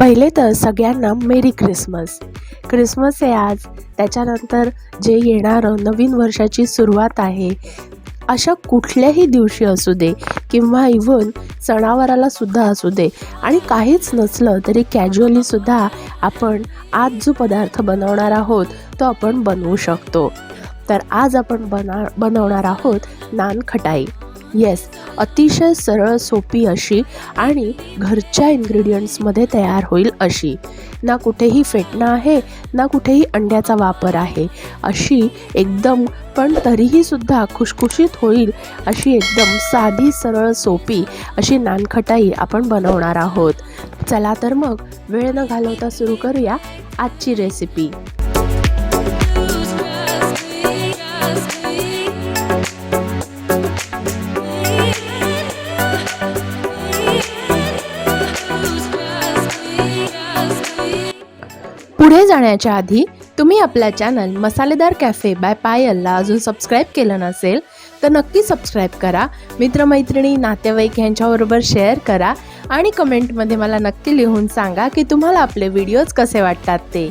पहिले तर सगळ्यांना मेरी क्रिसमस. क्रिसमस आहे आज त्याच्यानंतर जे येणारं नवीन वर्षाची सुरुवात आहे अशा कुठल्याही दिवशी असू दे किंवा इव्हन सणावाराला सुद्धा असू दे. आणि काहीच नसलं तरी कॅज्युअलीसुद्धा आपण आज जो पदार्थ बनवणार आहोत तो आपण बनवू शकतो. तर आज आपण बना बनवणार आहोत नान खटाई येस अतिशय सरळ सोपी अशी आणि घरच्या इन्ग्रेडियंट्समध्ये तयार होईल अशी. ना कुठेही फेटणं आहे ना कुठेही अंड्याचा वापर आहे. अशी एकदम पण तरीही सुद्धा खुशखुशीत होईल अशी एकदम साधी सरळ सोपी अशी नानखटाई आपण बनवणार आहोत. चला तर मग वेळ न घालवता सुरू करूया आजची रेसिपी पुढे जाण्याच्या आधी तुम्ही आपला चॅनल मसालेदार कॅफे बाय पायलला अजून सबस्क्राईब केलं नसेल तर नक्की सबस्क्राईब करा. मित्रमैत्रिणी नातेवाईक यांच्याबरोबर शेअर करा आणि कमेंटमध्ये मला नक्की लिहून सांगा की तुम्हाला आपले व्हिडिओज कसे वाटतात ते.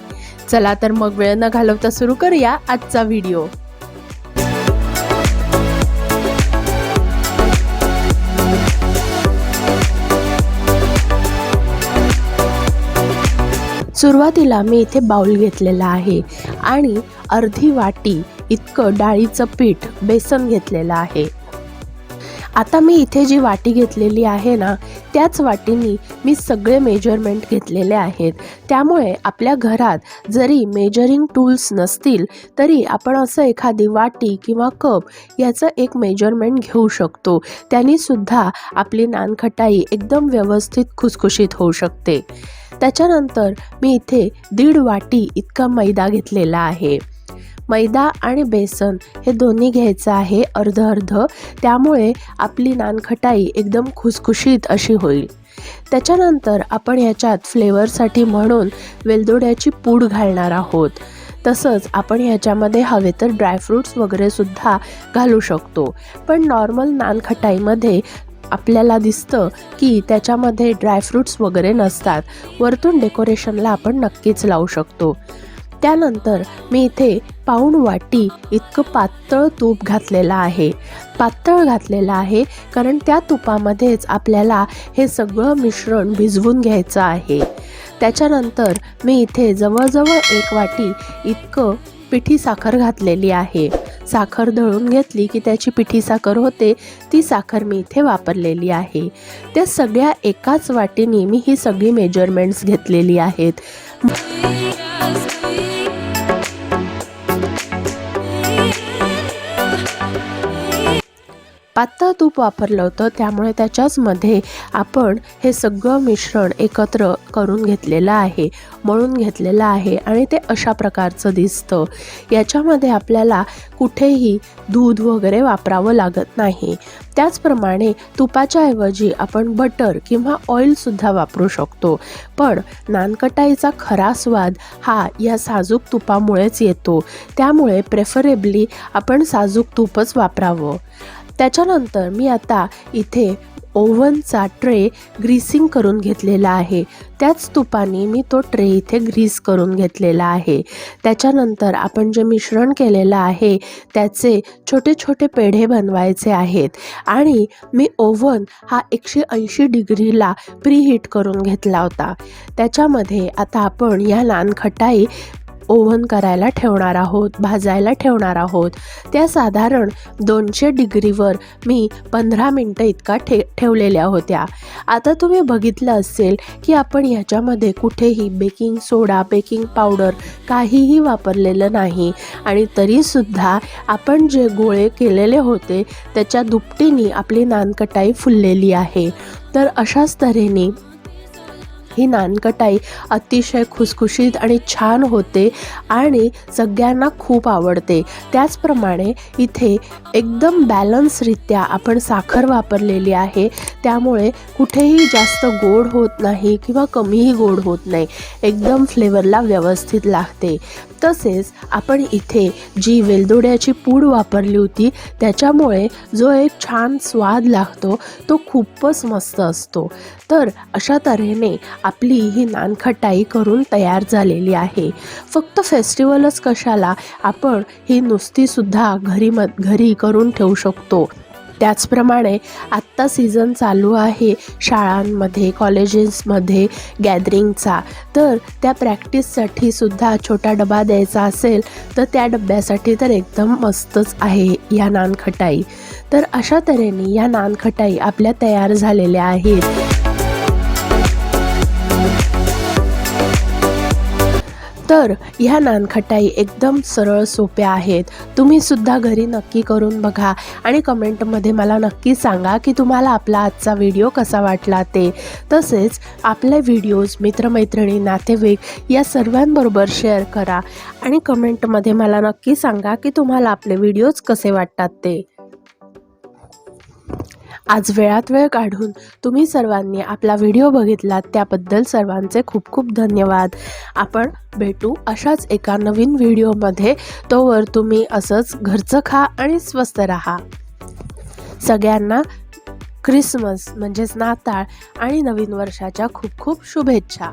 चला तर मग वेळ न घालवता सुरू करूया आजचा व्हिडिओ सुरुवातीला मी इथे बाऊल घेतलेला आहे आणि अर्धी वाटी इतकं डाळीचं पीठ बेसन घेतलेलं आहे. आता मी इथे जी वाटी घेतलेली आहे ना त्याच वाटीनी मी सगळे मेजरमेंट घेतलेले आहेत. त्यामुळे आपल्या घरात जरी मेजरिंग टूल्स नसतील तरी आपण असं एखादी वाटी किंवा कप याचं एक मेजरमेंट घेऊ शकतो. त्यानीसुद्धा आपली नानखटाई एकदम व्यवस्थित खुसखुशीत होऊ शकते. त्याच्यानंतर मी इथे दीड वाटी इतका मैदा घेतलेला आहे. मैदा आणि बेसन हे दोन्ही घ्यायचं आहे अर्ध अर्ध. त्यामुळे आपली नानखटाई एकदम खुसखुशीत अशी होईल. त्याच्यानंतर आपण ह्याच्यात फ्लेवरसाठी म्हणून वेलदोड्याची पूड घालणार आहोत. तसंच आपण ह्याच्यामध्ये हवे तर ड्रायफ्रूट्स वगैरेसुद्धा घालू शकतो. पण नॉर्मल नानखटाईमध्ये आपल्याला दिसतं की त्याच्यामध्ये ड्रायफ्रूट्स वगैरे नसतात. वरतून डेकोरेशनला आपण नक्कीच लावू शकतो. त्यानंतर मी इथे पाऊण वाटी इतकं पातळ तूप घातलेलं आहे. पातळ घातलेलं आहे कारण त्या तुपामध्येच आपल्याला हे सगळं मिश्रण भिजवून घ्यायचं आहे. त्याच्यानंतर मी इथे जवळजवळ एक वाटी इतकं पिठी साखर घातलेली आहे. साखर दळून घेतली की त्याची पिठी साखर होते ती साखर मी इथे वापरलेली आहे. त्या सगळ्या एकाच वाटीने मी ही सगळी मेजरमेंट्स घेतलेली आहेत. पातळ तूप वापरलं होतं. त्यामुळे त्याच्याचमध्ये आपण हे सगळं मिश्रण एकत्र करून घेतलेलं आहे मळून घेतलेलं आहे आणि ते अशा प्रकारचं दिसतं. याच्यामध्ये आपल्याला कुठेही दूध वगैरे वापरावं लागत नाही. त्याचप्रमाणे तुपाच्या ऐवजी आपण बटर किंवा ऑइलसुद्धा वापरू शकतो. पण नानकटाईचा खरा स्वाद हा या साजूक तुपामुळेच येतो. त्यामुळे प्रेफरेबली आपण साजूक तूपच वापरावं. त्याच्यानंतर मी आता इथे ओव्हनचा ट्रे ग्रीसिंग करून घेतलेला आहे. त्याच तुपाने मी तो ट्रे इथे ग्रीस करून घेतलेला आहे. त्याच्यानंतर आपण जे मिश्रण केलेलं आहे त्याचे छोटे छोटे पेढे बनवायचे आहेत. आणि मी ओव्हन हा एकशे ऐंशी डिग्रीला प्रीहीट करून घेतला होता. त्याच्यामध्ये आता आपण या नानखटाई ओव्हन करायला ठेवणार आहोत भाजायला ठेवणार आहोत. त्या साधारण दोनशे डिग्रीवर मी पंधरा मिनटं इतका ठे ठेवलेल्या होत्या. आता तुम्ही बघितलं असेल की आपण ह्याच्यामध्ये कुठेही बेकिंग सोडा बेकिंग पावडर काहीही वापरलेलं नाही. आणि तरीसुद्धा आपण जे गोळे केलेले होते त्याच्या दुपटीने आपली नानकटाई फुललेली आहे. तर अशाच तऱ्हेने ही नानकटाई अतिशय खुसखुशीत आणि छान होते आणि सगळ्यांना खूप आवडते. त्याचप्रमाणे इथे एकदम बॅलन्सरित्या आपण साखर वापरलेली आहे. त्यामुळे कुठेही जास्त गोड होत नाही किंवा कमीही गोड होत नाही. एकदम फ्लेवरला व्यवस्थित लागते. तसेच आपण इथे जी वेलदोड्याची पूड वापरली होती त्याच्यामुळे जो एक छान स्वाद लागतो तो खूपच मस्त असतो. तर अशा तऱ्हेने आपली ही नानखटाई करून तयार झालेली आहे. फक्त फेस्टिवलच कशाला आपण ही नुसतीसुद्धा घरी म घरी करून ठेवू शकतो. त्याचप्रमाणे आत्ता सीझन चालू आहे शाळांमध्ये कॉलेजेसमध्ये गॅदरिंगचा तर त्या प्रॅक्टिससाठी सुद्धा छोटा डबा द्यायचा असेल तर त्या डब्यासाठी तर एकदम मस्तच आहे या नानखटाई. तर अशा तऱ्हेने या नानखटाई आपल्या तयार झालेल्या आहेत. तर ह्या नानखटाई एकदम सरळ सोप्या आहेत. तुम्ही सुद्धा घरी नक्की करून बघा आणि कमेंटमध्ये मला नक्की सांगा की तुम्हाला आपला आजचा व्हिडिओ कसा वाटला ते. तसेच आपले व्हिडिओज मित्रमैत्रिणी नातेवाईक या सर्वांबरोबर शेअर करा आणि कमेंटमध्ये मला नक्की सांगा की तुम्हाला आपले व्हिडिओज कसे वाटतात ते. आज वेळात वेळ काढून तुम्ही सर्वांनी आपला व्हिडिओ बघितलात त्याबद्दल सर्वांचे खूप खूप धन्यवाद. आपण भेटू अशाच एका नवीन व्हिडिओमध्ये. तोवर तुम्ही असंच घरचं खा आणि स्वस्त राहा. सगळ्यांना ख्रिसमस म्हणजेच नाताळ आणि नवीन वर्षाच्या खूप खूप शुभेच्छा.